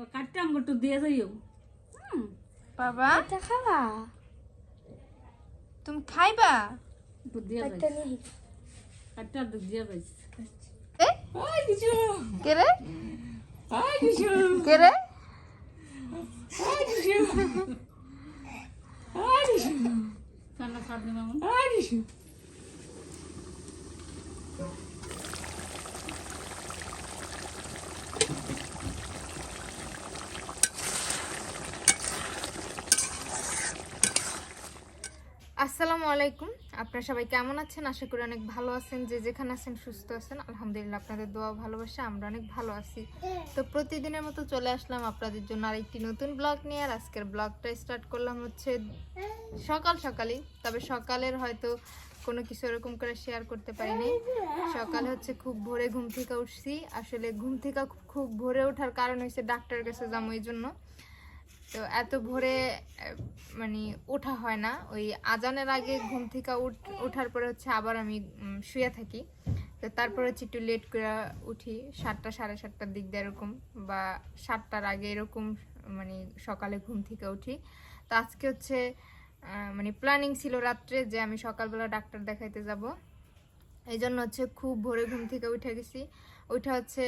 তো কাটতে আমাকে একটু দিয়ে যাইও হুম বাবা এটা খাওয়া তুমি খাইবা একটু দিয়ে যাই নেই কাটতে একটু দিয়ে যাই এ? আই কিছু কে রে আই কিছু কে রে আই কিছু আই কিছু ঠান্ডা খাট দিলাম আই কিছু আসসালামু আলাইকুম। আপনারা সবাই কেমন আছেন? আশা করি অনেক ভালো আছেন। যে যেখানে আছেন সুস্থ আছেন। আলহামদুলিল্লাহ, আপনাদের দোয়া ভালোবাসা আমরা অনেক ভালো আছি। তো প্রতিদিনের মতো চলে আসলাম আপনাদের জন্য আরেকটি নতুন ব্লগ নিয়ে। আর আজকের ব্লগটা স্টার্ট করলাম হচ্ছে সকাল সকালই। তবে সকালের হয়তো কোনো কিছু এরকম করে শেয়ার করতে পারিনি। সকালে হচ্ছে খুব ভোরে ঘুম থেকে উঠছি। আসলে ঘুম থেকে খুব ভোরে ওঠার কারণ হয়েছে ডাক্তারের কাছে যাব এই জন্য। তো এত ভোরে মানে ওঠা হয় না। ওই আজানের আগে ঘুম থেকে ওঠার পরে হচ্ছে আবার আমি শুয়ে থাকি। তো তারপর হচ্ছে একটু লেট করে উঠি, সাতটা, সাড়ে সাতটার দিক দিয়ে এরকম বা সাতটার আগে এরকম মানে সকালে ঘুম থেকে উঠি। তো আজকে হচ্ছে মানে প্ল্যানিং ছিল রাত্রে যে আমি সকালবেলা ডাক্তার দেখাইতে যাব। এই জন্য হচ্ছে খুব ভোরে ঘুম থেকে উঠে গেছি। ওইটা হচ্ছে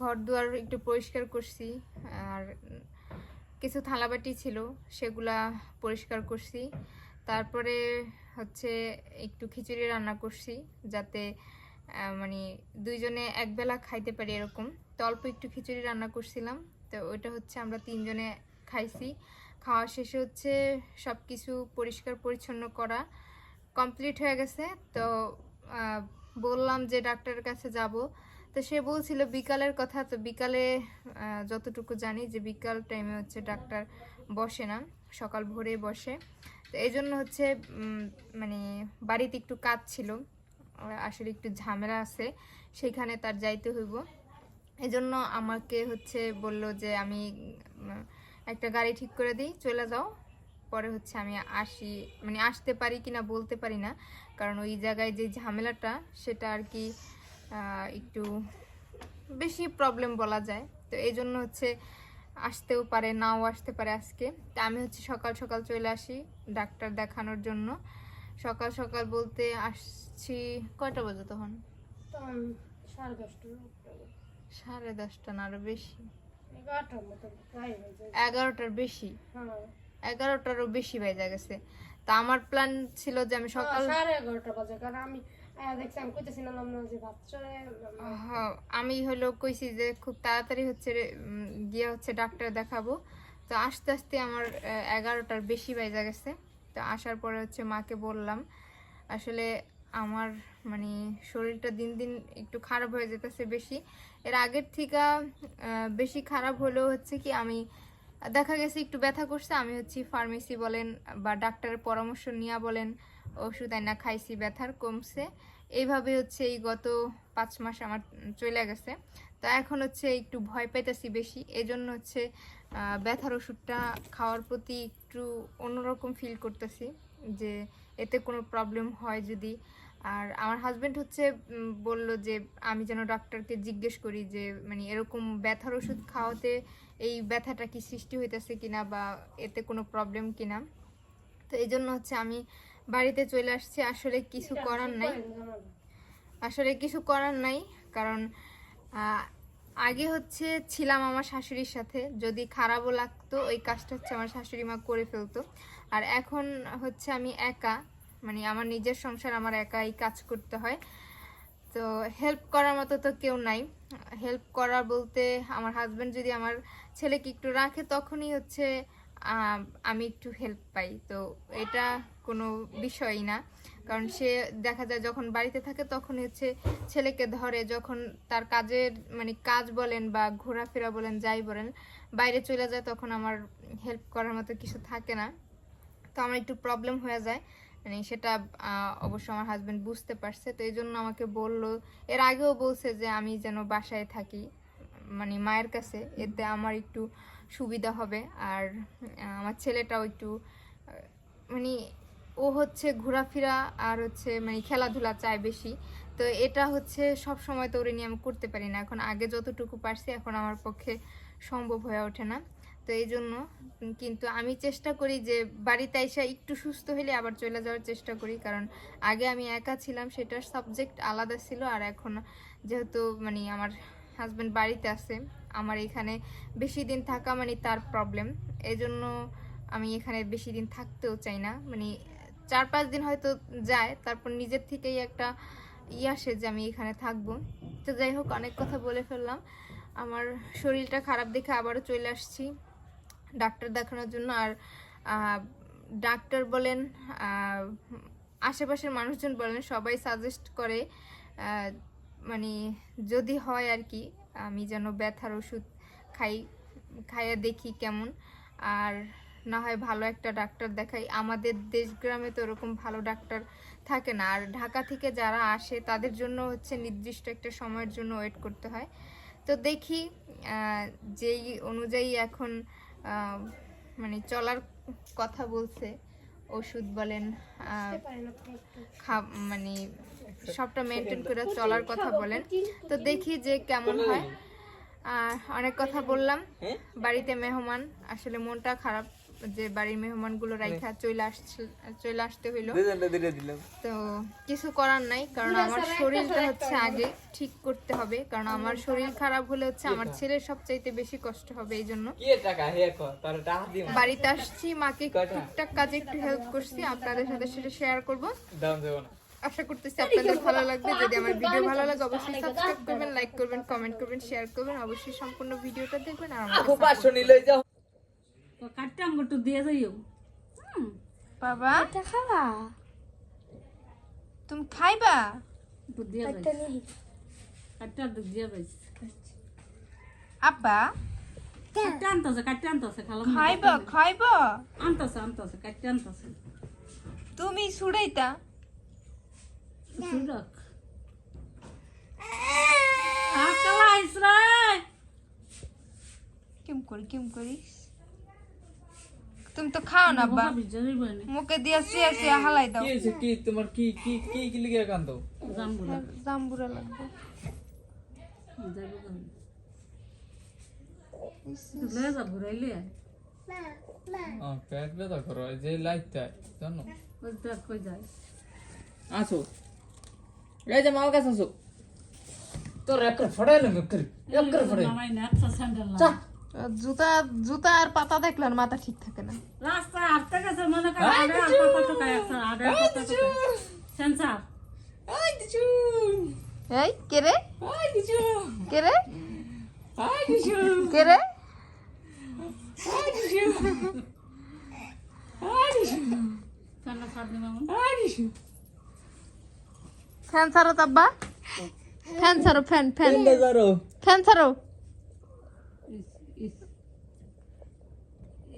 ঘর দুয়ার একটু পরিষ্কার করছি। আর কিছু থালাবাটি ছিল, সেগুলা পরিষ্কার করছি। তারপরে হচ্ছে একটু খিচুড়ি রান্না করছি, যাতে মানে দুইজনে একবেলা খাইতে পারি এরকম। তো অল্প একটু খিচুড়ি রান্না করছিলাম, তো ওইটা হচ্ছে আমরা তিনজনে খাইছি। খাওয়া শেষে হচ্ছে সব কিছু পরিষ্কার পরিচ্ছন্ন করা কমপ্লিট হয়ে গেছে। তো বললাম যে ডাক্তারের কাছে যাব। তো সে বলছিল বিকালের কথা, তো বিকালে যতটুকু জানি যে বিকাল টাইমে হচ্ছে ডাক্তার বসে না, সকাল ভোরে বসে। তো এই জন্য হচ্ছে মানে বাড়িতে একটু কাজ ছিল, আসলে একটু ঝামেলা আছে, সেখানে তার যাইতে হইব। এই জন্য আমাকে হচ্ছে বলল যে আমি একটা গাড়ি ঠিক করে দিই, চলে যাও। পরে হচ্ছে আমি আসি মানে আসতে পারি কিনা বলতে পারি না, কারণ ওই জায়গায় যে ঝামেলাটা, সেটা আর কি একটু বেশি প্রবলেম বলা যায়। তো এই জন্য হচ্ছে আসতেও পারে নাও আসতে পারে আজকে। তা আমি হচ্ছে সকাল সকাল চলে আসি ডাক্তার দেখানোর জন্য। সকাল সকাল বলতে আসছি কয়টা বাজে তখন? সাড়ে দশটা না আরও বেশি। এগারোটার হয়ে বেশি? হ্যাঁ। এগারোটারও বেশি বেজে গেছে। তা আমার প্ল্যান ছিল যে আমি সকাল সাড়ে এগারোটা বাজে কারণ আমি আমি হলো কইছি যে খুব তাড়াতাড়ি হচ্ছে গিয়ে হচ্ছে ডাক্তার দেখাবো। তো আস্তে আস্তে আমার এগারোটার বেশি বেজে গেছে। তো আসার পরে হচ্ছে মাকে বললাম, আসলে আমার মানে শরীরটা দিন দিন একটু খারাপ হয়ে যেতেছে বেশি। এর আগের থেকে বেশি খারাপ হলেও হচ্ছে কি আমি, দেখা গেছে একটু ব্যথা করছে, আমি হচ্ছে ফার্মেসি বলেন বা ডাক্তারের পরামর্শ নিয়ে বলেন ওষুধ আইনা খাইছি, ব্যথার কমছে। এইভাবে হচ্ছে এই গত পাঁচ মাস আমার চলে গেছে। তো এখন হচ্ছে একটু ভয় পাইতেছি বেশি। এই জন্য হচ্ছে ব্যথার ওষুধটা খাওয়ার প্রতি একটু অন্যরকম ফিল করতেছি যে এতে কোনো প্রবলেম হয় যদি। আর আমার হাজব্যান্ড হচ্ছে বলল যে আমি যেন ডাক্তারকে জিজ্ঞেস করি যে মানে এরকম ব্যথার ওষুধ খাওয়াতে এই ব্যথাটা কি সৃষ্টি হইতেছে কিনা বা এতে কোনো প্রবলেম কিনা। তো এই জন্য হচ্ছে আমি বাড়িতে চলে আসছি আসলে কিছু করার নাই। আসলে কিছু করার নাই কারণ আগে হচ্ছে ছিলাম আমার শাশুড়ির সাথে যদি খারাপও লাগতো ওই কাজটা হচ্ছে আমার শাশুড়ি মা করে ফেলতো। আর এখন হচ্ছে আমি একা মানে আমার নিজের সংসার আমার একাই কাজ করতে হয়। তো হেল্প করার মতো তো কেউ নাই। হেল্প করা বলতে আমার হাজব্যান্ড যদি আমার ছেলেকে একটু রাখে তখনই হচ্ছে আমি একটু হেল্প পাই। তো এটা কোনো বিষয়ই না। কারণ সে দেখা যায় যখন বাড়িতে থাকে তখন হচ্ছে ছেলেকে ধরে, যখন তার কাজের মানে কাজ বলেন বা ঘোরাফেরা বলেন, যাই বলেন, বাইরে চলে যায় তখন আমার হেল্প করার মতো কিছু থাকে না। তো আমার একটু প্রবলেম হয়ে যায়। মানে সেটা অবশ্য আমার হাজব্যান্ড বুঝতে পারছে। তো এই জন্য আমাকে বলল, এর আগেও বলছে যে আমি যেন বাসায় থাকি মানে মায়ের কাছে। এতে আমার একটু সুবিধা হবে। আর আমার ছেলেটাও একটু মানে ও হচ্ছে ঘোরাফেরা আর হচ্ছে মানে খেলাধুলা চায় বেশি। তো এটা হচ্ছে সব সময় তো ওরে নিয়ে আমি করতে পারি না। এখন আগে যতটুকু পারছি, এখন আমার পক্ষে সম্ভব হয়ে ওঠে না। তো এই জন্য কিন্তু আমি চেষ্টা করি যে বাড়িতে এসে একটু সুস্থ হলে আবার চলে যাওয়ার চেষ্টা করি। কারণ আগে আমি একা ছিলাম, সেটার সাবজেক্ট আলাদা ছিল। আর এখন যেহেতু মানে আমার হাজব্যান্ড বাড়িতে আছে আমার এখানে বেশি দিন থাকা মানে তার প্রবলেম এই জন্য আমি এখানে বেশি দিন থাকতেও চাই না। মানে চার পাঁচ দিন হয়তো যায়, তারপর নিজের থেকেই একটা ই আসে যে আমি এখানে থাকব। তো যাই হোক, অনেক কথা বলে ফেললাম। আমার শরীরটা খারাপ দেখে আবারও চলে আসছি ডাক্তার দেখানোর জন্য। আর ডাক্তার বলেন আশেপাশের মানুষজন বলেন, সবাই সাজেস্ট করে মানে যদি হয় আর কি আমি যেন ব্যথার ওষুধ খাই খাইয়া দেখি কেমন। আর না হয় ভালো একটা ডাক্তার দেখাই। আমাদের দেশ গ্রামে তো ওরকম ভালো ডাক্তার থাকে না। আর ঢাকা থেকে যারা আসে তাদের জন্য হচ্ছে নির্দিষ্ট একটা সময়ের জন্য ওয়েট করতে হয়। তো দেখি যেই অনুযায়ী এখন মানে চলার কথা বলছে ওষুধ বলেন মানে সবটা মেনটেন করে চলার কথা বলেন। তো দেখি যে কেমন হয়। আর অনেক কথা বললাম। বাড়িতে মেহমান আসলে মনটা খারাপ যে বাড়ির মেহমানগুলো রাইখা চলে আসছে চলে আসতে হইল। তো কিছু করার নাই কারণ আমার শরীরটা হচ্ছে আগে ঠিক করতে হবে কারণ আমার শরীর খারাপ হলে হচ্ছে আমার ছেলের সবচাইতে বেশি কষ্ট হবে এই জন্য। কি টাকা? হে কো তার টাকা দিম বাড়িতে আসছি মাকে? টুকটাক কাজে একটু হেল্প করছি আপনাদের সাথে সেটা শেয়ার করব। দাম দেব না। আশা করতেছি আপনাদের ভালো লাগবে। যদি আমার ভিডিও ভালো লাগে অবশ্যই সাবস্ক্রাইব করবেন লাইক করবেন কমেন্ট করবেন শেয়ার করবেন অবশ্যই সম্পূর্ণ ভিডিওটা দেখবেন আর আমাকে খুব পাঁচশো নিলে যাও। তো কাটতে আঙ্গুর তো দিয়ে যাইও। বাবা। এটা খাওয়া তুমি খাইবা? একটু দিয়ে যাই কাটতে আর দিয়ে যাই আব্বা। কাটতে আনতেছে কাটতে আনতেছে খালাম খাইবা খাইবা। আনতেছে আনতেছে কাটতে আনতেছে। তুমি সুড়াইতা। ইসরা কেম করি কেম করিস তুমি তো খাও না আব্বা মুখে দিয়া চিয়া চিয়া হালাই দাও কি তোমার কি কি কি কি লিখে কান্ত জাম্বুরা জাম্বুরা লাগবে যা হ্যাঁ পেট ব্যথা করো যে লাইটটা জানো কই যায় আসো এই যে কাছে আসো তোর একর ফড়াইলে মেকরি একর ফড়াই নামাই না না চা জুতা জুতা আর পাতা দেখলে মাথা ঠিক থাকে না রাস্তা হাঁটতে গেছে মনে করে আড়ে আর পাতা আড়ে আর পাতা টোকায় সেন্সার আই দিছু এই কে রে আই দিছু কে রে আই দিছু কে রে আই দিছু আই দিছু কেন সামনে মামুন আই দিছু ফ্যান ছাড়ো তাব্বা ফ্যান ছাড়ো ফ্যান ফ্যান ফ্যান ছাড়ো ইস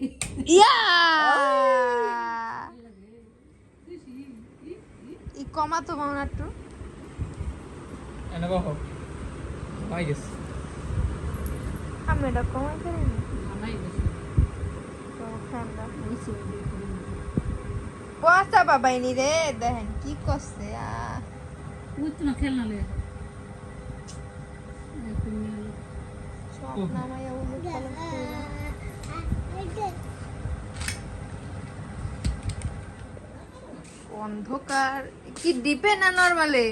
ইস ইয়া! ই কমা তো মামা একটু এনে বাহো মাই গেস আমি এটা কমাই করি না? আমাই গেছে। তো ফ্যানটা ওই ছবি রে দেখেন কি করছে আ খেলনা। অন্ধকার। কি ডিপে না নর্মালে?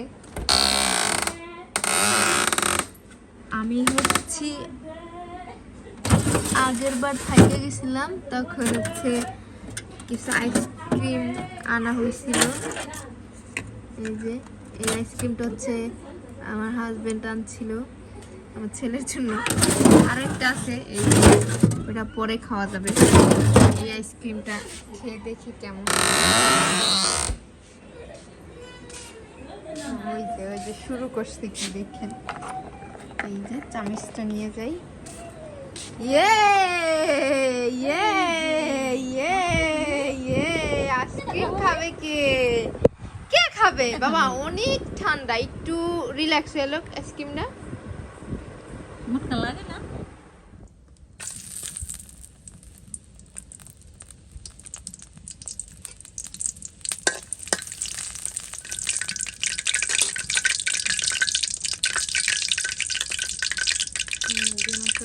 আমি হচ্ছি আগের বার থাইকে গেছিলাম, তখন হচ্ছে কিছু আইসক্রিম আনা হয়েছিল। এই যে। এই আইসক্রিমটা হচ্ছে আমার হাজবেন্ড আনছিল আমার ছেলের জন্য। আরও একটা আছে, এই ওটা পরে খাওয়া যাবে। এই আইসক্রিমটা খেয়ে দেখি কেমন ওই যে ওই যে শুরু করছে কি দেখেন। এই যে চামিচটা নিয়ে যাই। ইয়ে ইয়ে ইয়ে ইয়ে আইসক্রিম খাবে কে? হবে বাবা অনেক ঠান্ডা। একটু রিল্যাক্স হলো আইসক্রিমটা মুটকা লাগে না?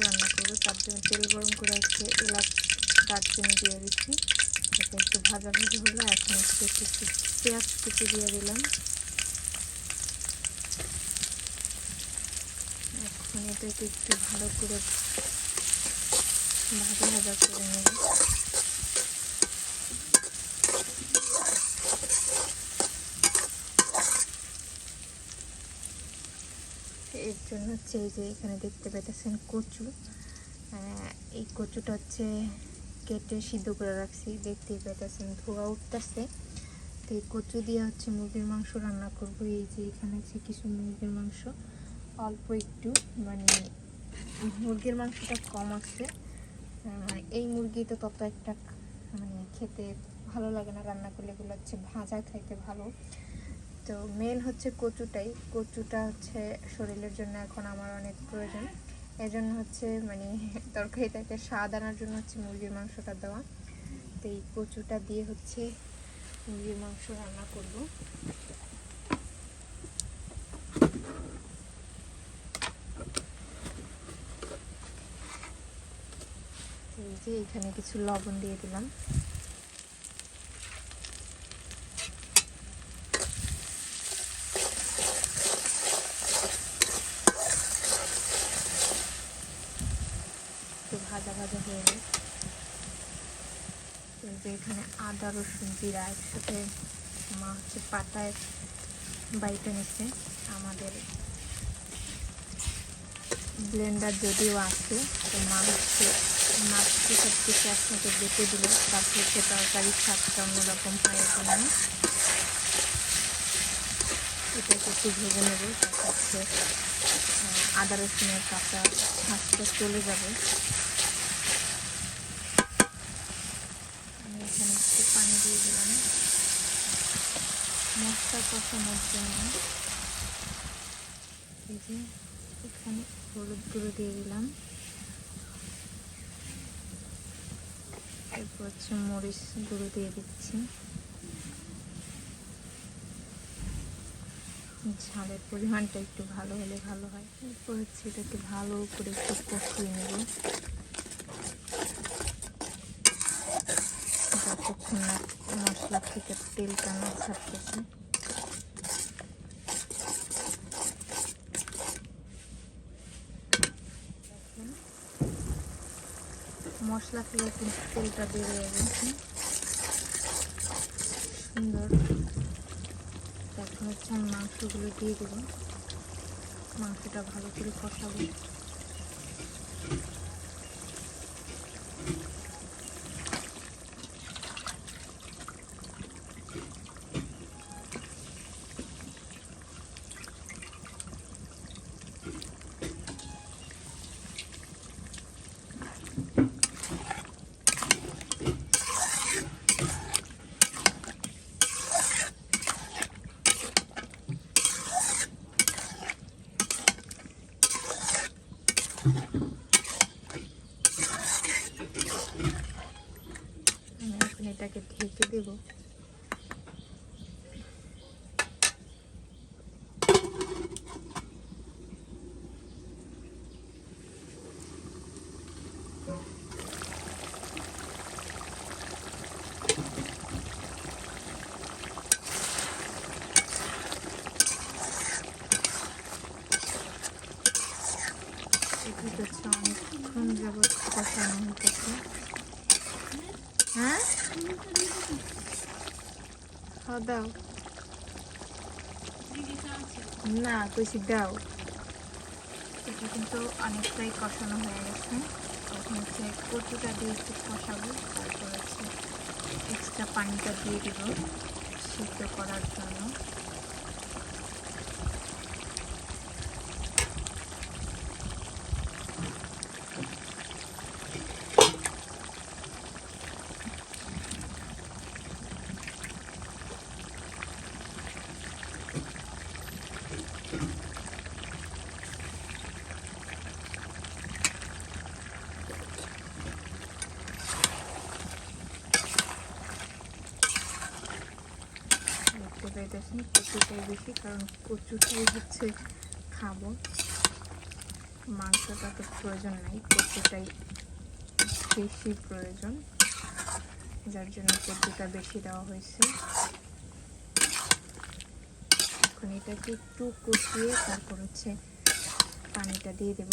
রান্না করব। তার জন্য তেল গরম করে একটু এলাচ দারচিনি দিয়ে দিচ্ছি। একটু ভাজা ভাজা হলো, এখন একটু একটু একটু পেঁয়াজ কুচি দিয়ে দিলাম। এখন এটাকে একটু ভালো করে ভাজা ভাজা করে নেব। এর জন্য হচ্ছে এই যে এখানে দেখতে পেতেছেন কচু। এই কচুটা হচ্ছে কেটে সিদ্ধ করে রাখছি, দেখতেই পেতেছেন, ধোয়া উঠতেছে। তো এই কচু দিয়ে হচ্ছে মুরগির মাংস রান্না করব। এই যে এখানে হচ্ছে কিছু মুরগির মাংস। অল্প একটু মানে মুরগির মাংসটা কম আছে। এই মুরগি তো তত একটা মানে খেতে ভালো লাগে না, রান্না করলে এগুলো হচ্ছে ভাজা খাইতে ভালো। তো মেন হচ্ছে কচুটাই। কচুটা হচ্ছে শরীরের জন্য এখন আমার অনেক প্রয়োজন। এজন্য হচ্ছে মানে তরকারিটাকে স্বাদ আনার জন্য হচ্ছে মুরগির মাংসটা দেওয়া। তো এই কচুটা দিয়ে হচ্ছে মুরগির মাংস রান্না করব। যে এখানে কিছু লবণ দিয়ে দিলাম একটু ভাজা ভাজা হয়ে গেল যে এখানে আদা, রসুন, জিরা একসাথে মা হচ্ছে পাতায় বাইটে নিচ্ছে। আমাদের ব্লেন্ডার যদিও আছে, তো মা হচ্ছে মাছকে সব কিছু একসাথে বেটে দিল। তারপর হচ্ছে তরকারির স্বাদটা অন্যরকম হয় এখানে। এটাকে একটু ভেজে নেবে হচ্ছে আদা, রসুনের কাঁচা শাঁসটা চলে যাবে আমি এখানে একটু পানি দিয়ে দিলাম। মশলা কষানোর জন্য এই যে এখানে হলুদ গুঁড়ো দিয়ে দিলাম। এরপর হচ্ছে মরিচ গুঁড়ো দিয়ে দিচ্ছি। ঝালের পরিমাণটা একটু ভালো হলে ভালো হয়। এরপর হচ্ছে এটাকে ভালো করে একটু কষিয়ে নেব। যতক্ষণ না মশলা থেকে তেলটা না ছাড়তেছে। মশলা থেকে কিন্তু তেলটা বেরিয়ে গেছে। সুন্দর। এখন হচ্ছে আমি মাংসগুলো দিয়ে দেবো। মাংসটা ভালো করে কষাবো আমি এখন এটাকে ঢেকে দেবো এটি হচ্ছে অনেকক্ষণ যাবৎ কষানো হইতেছে হ্যাঁ খাওয়া দাও। না, কইছি দাও। এটা কিন্তু অনেকটাই কষানো হয়ে গেছে। এখন হচ্ছে কচুটা দিয়ে একটু কষাবো, তারপর হচ্ছে এক্সট্রা পানিটা দিয়ে দেবো সিদ্ধ করার জন্য দেখতে পেতেছেন কচুটাই বেশি, কারণ কচুটাই হচ্ছে খাব। মাংসটা তো প্রয়োজন নাই, কচুটাই বেশি প্রয়োজন, যার জন্য কচুটা বেশি দেওয়া হয়েছে। এখন এটাকে একটু কষিয়ে তারপর হচ্ছে পানিটা দিয়ে দেব।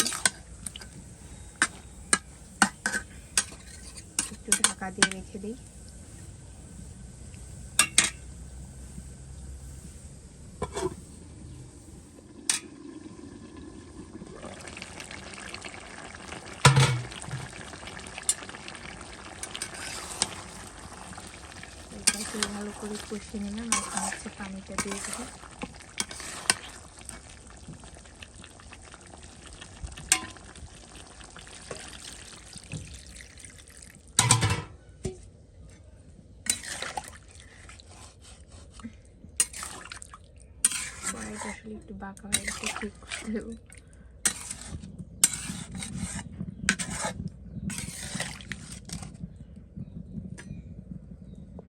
একটু ঢাকা দিয়ে রেখে দিই। এটাকে ভালো করে কষিয়ে নিলাম, এখন হচ্ছে পানিটা দিয়ে দেবো। আসলে একটু বাঁকা হয়ে গেছে, ঠিক করতে দেবো